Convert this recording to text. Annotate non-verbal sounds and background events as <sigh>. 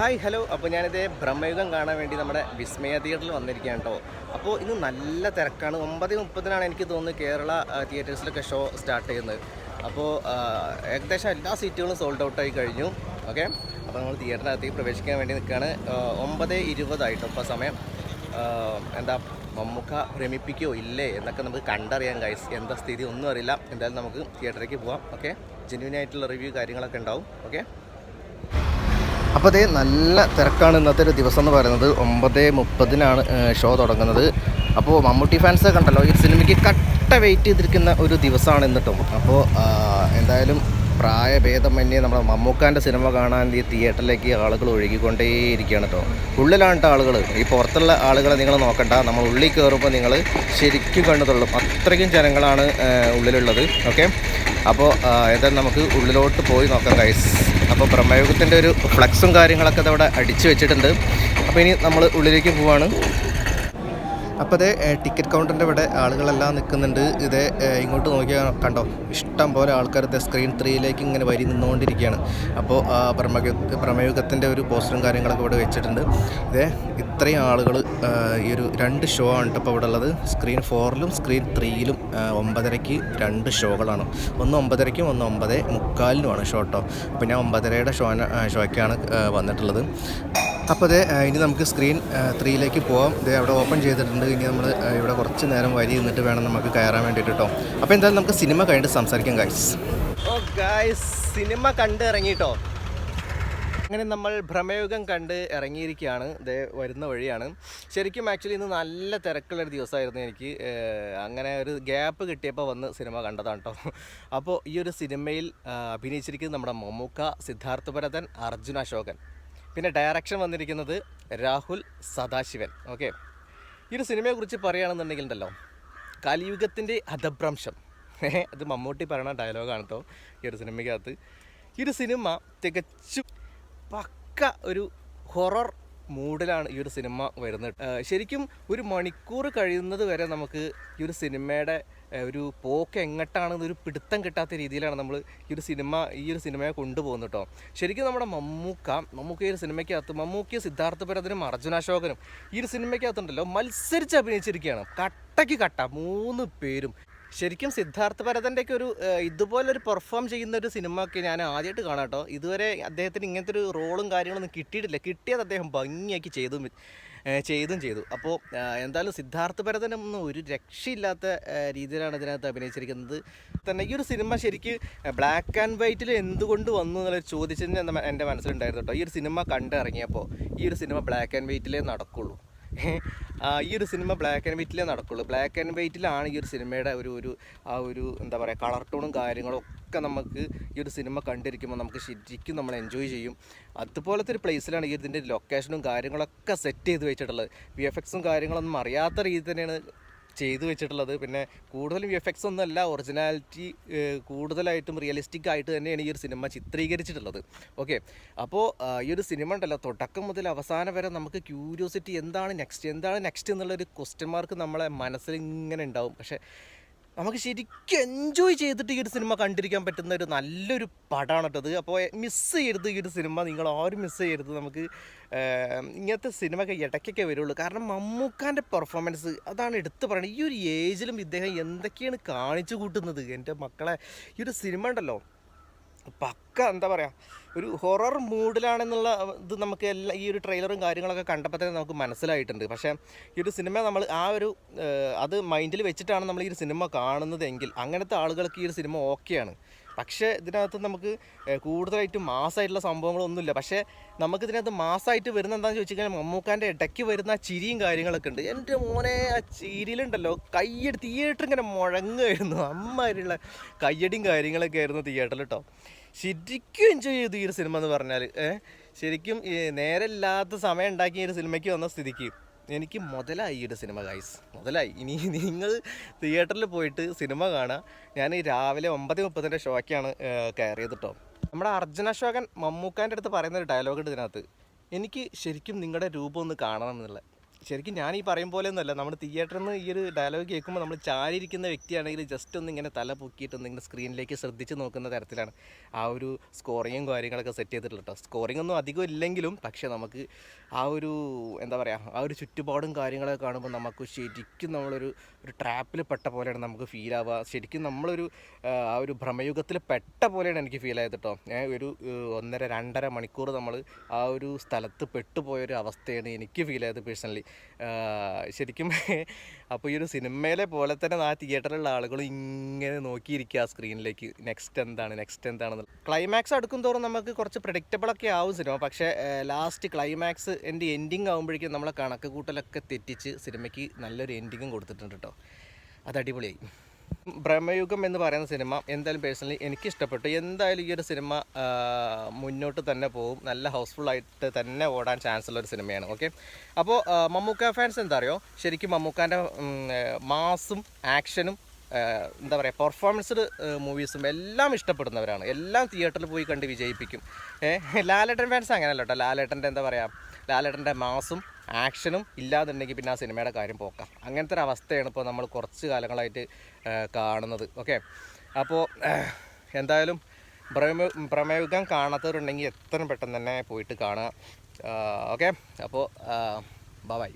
Hi hello. അപ്പോൾ ഞാനിത് ബ്രഹ്മയുഗം കാണാൻ വേണ്ടി നമ്മുടെ വിസ്മയ തിയേറ്ററിൽ വന്നിരിക്കുകയാണ് കേട്ടോ. അപ്പോൾ ഇന്ന് നല്ല തിരക്കാണ്. ഒമ്പത് മുപ്പതിനാണ് എനിക്ക് തോന്നുന്നത് കേരള തിയേറ്റേഴ്സിലൊക്കെ ഷോ സ്റ്റാർട്ട് ചെയ്യുന്നത്. അപ്പോൾ ഏകദേശം എല്ലാ സീറ്റുകളും സോൾഡ് ഔട്ടായി കഴിഞ്ഞു. ഓക്കെ? അപ്പോൾ നമ്മൾ തിയേറ്ററിനകത്തേക്ക് പ്രവേശിക്കാൻ വേണ്ടി നിൽക്കുകയാണ്. ഒമ്പത് ഇരുപതായിട്ടോ ഇപ്പോൾ സമയം. എന്താ മമ്മൂക്ക ഭ്രമിപ്പിക്കുകയോ ഇല്ലേ എന്നൊക്കെ നമുക്ക് കണ്ടറിയാം ഗൈസ് എന്താ സ്ഥിതി ഒന്നും അറിയില്ല. എന്തായാലും നമുക്ക് തിയേറ്ററിലേക്ക് പോവാം. ഓക്കെ? ജെന്യൂൻ ആയിട്ടുള്ള റിവ്യൂ കാര്യങ്ങളൊക്കെ ഉണ്ടാവും. ഓക്കെ? അപ്പോൾ അതേ നല്ല തിരക്കാണ് ഇന്നത്തെ ഒരു ദിവസം എന്ന് പറയുന്നത്. ഒമ്പത് മുപ്പതിനാണ് ഷോ തുടങ്ങുന്നത്. അപ്പോൾ മമ്മൂട്ടി ഫാൻസ് കണ്ടല്ലോ ഈ സിനിമയ്ക്ക് കട്ട വെയിറ്റ് ചെയ്തിരിക്കുന്ന ഒരു ദിവസമാണ് ഇന്നിട്ടും അപ്പോൾ എന്തായാലും പ്രായഭേദമന്യേ നമ്മുടെ മമ്മൂക്കാന്റെ സിനിമ കാണാൻ ഈ തിയേറ്ററിലേക്ക് ആളുകൾ ഒഴുകിക്കൊണ്ടേയിരിക്കുകയാണ് കേട്ടോ. ഉള്ളിലാണ് ആളുകൾ ഈ പുറത്തുള്ള ആളുകളെ നിങ്ങൾ നോക്കണ്ട. നമ്മൾ ഉള്ളിൽ കയറുമ്പോൾ നിങ്ങൾ ശരിക്കും കണ്ടതുള്ളൂ തള്ളും. അത്രയ്ക്കും ജനങ്ങളാണ് ഉള്ളിലുള്ളത്. ഓക്കെ? അപ്പോൾ ഏതായാലും നമുക്ക് ഉള്ളിലോട്ട് പോയി നോക്കാം ഗൈസ് അപ്പോൾ ബ്രഹ്മയുഗത്തിന്റെ ഒരു ഫ്ലക്സും കാര്യങ്ങളൊക്കെ അതവിടെ അടിച്ചു വെച്ചിട്ടുണ്ട്. അപ്പോൾ ഇനി നമ്മൾ ഉള്ളിലേക്ക് പോവാണ്. അപ്പോൾ അതേ ടിക്കറ്റ് കൗണ്ടറിന്റെ ഇവിടെ ആളുകളെല്ലാം നിൽക്കുന്നുണ്ട്. ഇത് ഇങ്ങോട്ട് നോക്കിയാൽ കണ്ടോ? ഇഷ്ടം പോലെ ആൾക്കാർ ഇത് സ്ക്രീൻ ത്രീയിലേക്ക് ഇങ്ങനെ വരി നിന്നുകൊണ്ടിരിക്കുകയാണ്. അപ്പോൾ ആ പ്രമയുഗത്തിന്റെ ഒരു പോസ്റ്ററും കാര്യങ്ങളൊക്കെ ഇവിടെ വെച്ചിട്ടുണ്ട്. ഇത് ഇത്രയും ആളുകൾ ഈ ഒരു രണ്ട് ഷോ ആണ് ഇപ്പോൾ ഇവിടെ ഉള്ളത്. സ്ക്രീൻ ഫോറിലും സ്ക്രീൻ ത്രീയിലും ഒമ്പതരയ്ക്ക് രണ്ട് ഷോകളാണ് ഒന്ന് ഒമ്പതരയ്ക്കും ഒന്ന് ഒമ്പത് മുക്കാലിനുമാണ് ഷോ കേട്ടോ അപ്പോൾ ഞാൻ ഒമ്പതരയുടെ ഷോ ഷോയ്ക്കാണ് വന്നിട്ടുള്ളത്. അപ്പോൾ അതെ ഇനി നമുക്ക് സ്ക്രീൻ ത്രീയിലേക്ക് പോവാം. ഇത് അവിടെ ഓപ്പൺ ചെയ്തിട്ടുണ്ട്. ഇനി നമ്മൾ ഇവിടെ കുറച്ച് നേരം വരി നിന്നിട്ട് വേണം നമുക്ക് കയറാൻ വേണ്ടിയിട്ട് കേട്ടോ അപ്പോൾ എന്തായാലും നമുക്ക് സിനിമ കഴിഞ്ഞിട്ട് സംസാരിക്കാം ഗൈസ് ഓ ഗൈസ് സിനിമ കണ്ട് ഇറങ്ങിട്ടോ? അങ്ങനെ നമ്മൾ ഭ്രമയുഗം കണ്ട് ഇറങ്ങിയിരിക്കുകയാണ്. ഇത് വരുന്ന വഴിയാണ്. ശരിക്കും ആക്ച്വലി ഇന്ന് നല്ല തിരക്കുള്ളൊരു ദിവസമായിരുന്നു എനിക്ക്. അങ്ങനെ ഒരു ഗ്യാപ്പ് കിട്ടിയപ്പോൾ വന്ന് സിനിമ കണ്ടതാണ് കേട്ടോ അപ്പോൾ ഈ ഒരു സിനിമയിൽ അഭിനയിച്ചിരിക്കുന്നത് നമ്മുടെ മമ്മൂക്ക സിദ്ധാർത്ഥ ഭരതൻ അർജുന അശോകൻ. പിന്നെ ഡയറക്ഷൻ വന്നിരിക്കുന്നത് രാഹുൽ സദാശിവൻ. ഓക്കെ ഈ ഒരു സിനിമയെക്കുറിച്ച് പറയുകയാണെന്നുണ്ടെങ്കിൽ ഉണ്ടല്ലോ കലിയുഗത്തിന്റെ അധഭ്രംശം. അത് മമ്മൂട്ടി പറയണ ഡയലോഗാണ് കേട്ടോ ഈ ഒരു സിനിമയ്ക്കകത്ത് ഈ ഒരു സിനിമ തികച്ചും പക്ക ഒരു ഹൊറർ മൂഡിലാണ് ഈ ഒരു സിനിമ വരുന്നത്. ശരിക്കും ഒരു മണിക്കൂർ കഴിയുന്നത് വരെ നമുക്ക് ഈ ഒരു സിനിമയുടെ ഒരു പോക്ക് എങ്ങട്ടാണെന്നൊരു പിടുത്തം കിട്ടാത്ത രീതിയിലാണ് നമ്മൾ ഈ ഒരു സിനിമ ഈ ഒരു സിനിമയെ കൊണ്ടുപോകുന്നത് കേട്ടോ. ശരിക്കും നമ്മുടെ മമ്മൂക്ക മമ്മൂക്ക ഈ ഒരു സിനിമയ്ക്കകത്ത് മമ്മൂക്ക സിദ്ധാർത്ഥ ഭരതനും അർജുനാശോകനും ഈ ഒരു സിനിമയ്ക്കകത്തുണ്ടല്ലോ മത്സരിച്ച് അഭിനയിച്ചിരിക്കുകയാണ്. കട്ടയ്ക്ക് കട്ട മൂന്ന് പേരും. ശരിക്കും സിദ്ധാർത്ഥ ഭരതന്റെയൊക്കെ ഒരു ഇതുപോലൊരു പെർഫോം ചെയ്യുന്ന ഒരു സിനിമ ഒക്കെ ഞാൻ ആദ്യമായിട്ട് കാണാം കേട്ടോ. ഇതുവരെ അദ്ദേഹത്തിന് ഇങ്ങനത്തെ ഒരു റോളും കാര്യങ്ങളൊന്നും കിട്ടിയിട്ടില്ല. കിട്ടിയത് അദ്ദേഹം ഭംഗിയാക്കി ചെയ്തും ചെയ്തും ചെയ്തു. അപ്പോൾ എന്തായാലും സിദ്ധാർത്ഥ ഭരതനൊന്നും ഒരു രക്ഷയില്ലാത്ത രീതിയിലാണ് ഇതിനകത്ത് അഭിനയിച്ചിരിക്കുന്നത്. തന്നെ ഈ ഒരു സിനിമ ശരിക്ക് ബ്ലാക്ക് ആൻഡ് വൈറ്റിൽ എന്തുകൊണ്ട് വന്നു എന്നുള്ളൊരു ചോദിച്ചതിന് എന്റെ മനസ്സിലുണ്ടായിരുന്നു കേട്ടോ. ഈ ഒരു സിനിമ കണ്ടിറങ്ങിയപ്പോൾ ഈ ഒരു സിനിമ ബ്ലാക്ക് ആൻഡ് വൈറ്റിലേ നടക്കുള്ളൂ. ഈ ഒരു സിനിമ ബ്ലാക്ക് ആൻഡ് വൈറ്റിലേ നടക്കുള്ളൂ. ബ്ലാക്ക് ആൻഡ് വൈറ്റിലാണ് ഈ ഒരു സിനിമയുടെ ഒരു ഒരു ആ ഒരു എന്താ പറയുക കളർ ടോണും കാര്യങ്ങളും ഒക്കെ നമുക്ക് ഈ ഒരു സിനിമ കണ്ടിരിക്കുമ്പോൾ നമുക്ക് ശരിക്കും നമ്മൾ എൻജോയ് ചെയ്യും. അതുപോലത്തെ ഒരു പ്ലേസിലാണ് ഈ ഇതിന്റെ ലൊക്കേഷനും കാര്യങ്ങളൊക്കെ സെറ്റ് ചെയ്ത് വെച്ചിട്ടുള്ളത്. വി എഫ് എക്സും കാര്യങ്ങളൊന്നും അറിയാത്ത രീതി തന്നെയാണ് ചെയ്തു വെച്ചിട്ടുള്ളത്. പിന്നെ കൂടുതലും വി എഫ് എക്സ് ഒറിജിനാലിറ്റി കൂടുതലായിട്ടും റിയലിസ്റ്റിക് ആയിട്ട് തന്നെയാണ് ഈ ഒരു സിനിമ ചിത്രീകരിച്ചിട്ടുള്ളത്. ഓക്കെ അപ്പോൾ ഈ ഒരു സിനിമ ഉണ്ടല്ലോ തുടക്കം മുതൽ അവസാനം വരെ നമുക്ക് ക്യൂരിയോസിറ്റി എന്താണ് നെക്സ്റ്റ് എന്താണ് നെക്സ്റ്റ് എന്നുള്ളൊരു ക്വസ്റ്റ്യൻ മാർക്ക് നമ്മളെ മനസ്സിൽ ഇങ്ങനെ ഉണ്ടാവും. പക്ഷേ നമുക്ക് ശരിക്കും എൻജോയ് ചെയ്തിട്ട് ഈ ഒരു സിനിമ കണ്ടിരിക്കാൻ പറ്റുന്ന ഒരു നല്ലൊരു പടമാണ് കേട്ടത് അപ്പോൾ മിസ് ചെയ്യരുത് ഈ ഒരു സിനിമ നിങ്ങൾ ആരും മിസ് ചെയ്യരുത്. നമുക്ക് ഇങ്ങനത്തെ സിനിമയൊക്കെ ഇടയ്ക്കൊക്കെ വരുള്ളൂ. കാരണം മമ്മൂക്കാന്റെ പെർഫോമൻസ് അതാണ് എടുത്തു പറയുന്നത് ഈ ഒരു ഏജിലും ഇദ്ദേഹം എന്തൊക്കെയാണ് കാണിച്ചു കൂട്ടുന്നത്? എന്റെ മക്കളെ ഈ ഒരു സിനിമ ഉണ്ടല്ലോ. പക്ക എന്താ പറയുക ഒരു ഹൊറർ മൂഡിലാണെന്നുള്ള ഇത് നമുക്ക് എല്ലാ ഈ ഒരു ട്രെയിലറും കാര്യങ്ങളൊക്കെ കണ്ടപ്പോൾ തന്നെ നമുക്ക് മനസ്സിലായിട്ടുണ്ട്. പക്ഷേ ഈ ഒരു സിനിമ നമ്മൾ ആ ഒരു അത് മൈൻഡിൽ വെച്ചിട്ടാണ് നമ്മൾ ഈ ഒരു സിനിമ കാണുന്നതെങ്കിൽ അങ്ങനത്തെ ആളുകൾക്ക് ഈ ഒരു സിനിമ ഓക്കെയാണ് പക്ഷേ ഇതിനകത്ത് നമുക്ക് കൂടുതലായിട്ട് മാസമായിട്ടുള്ള സംഭവങ്ങളൊന്നുമില്ല. പക്ഷേ നമുക്ക് ഇതിനകത്ത് മാസമായിട്ട് വരുന്ന എന്താണെന്ന് ചോദിച്ചു കഴിഞ്ഞാൽ മമ്മൂക്കാന്റെ ഇടയ്ക്ക് വരുന്ന ചിരിയും കാര്യങ്ങളൊക്കെ ഉണ്ട്. എന്റെ മോനെ ആ ചിരിയിലുണ്ടല്ലോ കയ്യടി തിയേറ്റർ ഇങ്ങനെ മുഴങ്ങുമായിരുന്നു അമ്മാതിരിയുള്ള കയ്യടിയും കാര്യങ്ങളൊക്കെ ആയിരുന്നു തിയേറ്ററിൽ കേട്ടോ ശരിക്കും എൻജോയ് ചെയ്തു ഈ ഒരു സിനിമ എന്ന് പറഞ്ഞാൽ ശരിക്കും നേരമില്ലാത്ത സമയം ഉണ്ടാക്കി ഈ ഒരു സിനിമയ്ക്ക് വന്ന സ്ഥിതിക്ക്. എനിക്ക് മുതലായി ഈ സിനിമ ഗൈസ് മുതലായി. ഇനി നിങ്ങൾ തിയേറ്ററിൽ പോയിട്ട് സിനിമ കാണുക. ഞാൻ രാവിലെ ഒമ്പത് മുപ്പതിന്റെ ഷോയ്ക്കാണ് കയറിയത് കേട്ടോ നമ്മുടെ അർജുന അശോകൻ മമ്മൂക്കാന്റെ അടുത്ത് പറയുന്ന ഒരു ഡയലോഗ് ഉണ്ട് ഇതിനകത്ത്. എനിക്ക് ശരിക്കും നിങ്ങളുടെ രൂപം ഒന്ന് കാണണം എന്നുള്ള. ശരിക്കും ഞാൻ ഈ പറയും പോലെ ഒന്നുമല്ല നമ്മൾ തിയേറ്ററിൽ നിന്ന് ഈ ഒരു ഡയലോഗ് കേൾക്കുമ്പോൾ നമ്മൾ ചാരിയിരിക്കുന്ന വ്യക്തിയാണെങ്കിൽ ജസ്റ്റ് ഒന്ന് ഇങ്ങനെ തല പൊക്കിയിട്ട് ഒന്ന് ഇങ്ങനെ സ്ക്രീനിലേക്ക് ശ്രദ്ധിച്ച് നോക്കുന്ന തരത്തിലാണ് ആ ഒരു സ്കോറിങ്ങും കാര്യങ്ങളൊക്കെ സെറ്റ് ചെയ്തിട്ടുള്ളത് കേട്ടോ സ്കോറിംഗ് ഒന്നും അധികം ഇല്ലെങ്കിലും പക്ഷേ നമുക്ക് ആ ഒരു എന്താ പറയുക ആ ഒരു ചുറ്റുപാടും കാര്യങ്ങളൊക്കെ കാണുമ്പോൾ നമുക്ക് ശരിക്കും നമ്മളൊരു ഒരു ട്രാപ്പിൽ പെട്ട പോലെയാണ് നമുക്ക് ഫീൽ ആവുക. ശരിക്കും നമ്മളൊരു ആ, ഒരു ഭ്രമയുഗത്തിൽ പെട്ട പോലെയാണ് എനിക്ക് ഫീൽ ആയത് കേട്ടോ ഒരു ഒന്നര രണ്ടര മണിക്കൂർ നമ്മൾ ആ ഒരു സ്ഥലത്ത് പെട്ടുപോയൊരു അവസ്ഥയാണ് എനിക്ക് ഫീൽ ആയത് പേഴ്സണലി ശരിക്കും <laughs> അപ്പോൾ ഈ ഒരു സിനിമയിലെ പോലെ തന്നെ ആ തിയേറ്ററിലുള്ള ആളുകൾ ഇങ്ങനെ നോക്കിയിരിക്കുക ആ സ്ക്രീനിലേക്ക്. നെക്സ്റ്റ് എന്താണ്? നെക്സ്റ്റ് എന്താണെന്ന്. ക്ലൈമാക്സ് അടുക്കും തോറും നമുക്ക് കുറച്ച് പ്രഡിക്റ്റബിളൊക്കെ ആവും സിനിമ. പക്ഷേ ലാസ്റ്റ് ക്ലൈമാക്സ് എന്റെ എൻഡിങ് ആകുമ്പോഴേക്കും നമ്മളെ കണക്ക് കൂട്ടലൊക്കെ തെറ്റിച്ച് സിനിമയ്ക്ക് നല്ലൊരു എൻഡിങ്ങും കൊടുത്തിട്ടുണ്ട് കേട്ടോ അത് അടിപൊളിയായി. ബ്രഹ്മയുഗം എന്ന് പറയുന്ന സിനിമ എന്തായാലും പേഴ്സണലി എനിക്ക് ഇഷ്ടപ്പെട്ടു എന്തായാലും ഈ ഒരു സിനിമ മുന്നോട്ട് തന്നെ പോകും നല്ല ഹൗസ്ഫുൾ ആയിട്ട് തന്നെ ഓടാൻ ചാൻസ് ഉള്ള ഒരു സിനിമയാണ്. ഓക്കെ അപ്പോൾ മമ്മൂക്ക ഫാൻസ് എന്താ അറിയോ? ശരിക്കും മമ്മൂക്കാന്റെ മാസും ആക്ഷനും എന്താ പറയുക പെർഫോമൻസ്ഡ് മൂവീസും എല്ലാം ഇഷ്ടപ്പെടുന്നവരാണ്. എല്ലാം തിയേറ്ററിൽ പോയി കണ്ട് വിജയിപ്പിക്കും. ലാലേട്ടൻ ഫാൻസ് അങ്ങനെയല്ല കേട്ടോ. ലാലേട്ടന്റെ എന്താ പറയുക ലാലേട്ടന്റെ മാസും ആക്ഷനും ഇല്ലാന്നുണ്ടെങ്കിൽ പിന്നെ ആ സിനിമയുടെ കാര്യം പോക്കാം. അങ്ങനത്തെ ഒരു അവസ്ഥയാണ് ഇപ്പോൾ നമ്മൾ കുറച്ച് കാലങ്ങളായിട്ട് കാണുന്നത്. ഓക്കെ? അപ്പോൾ എന്തായാലും പ്രമേ പ്രമേയുഗം കാണാത്തവരുണ്ടെങ്കിൽ എത്രയും പെട്ടെന്ന് തന്നെ പോയിട്ട് കാണുക. ഓക്കെ? അപ്പോൾ ബൈ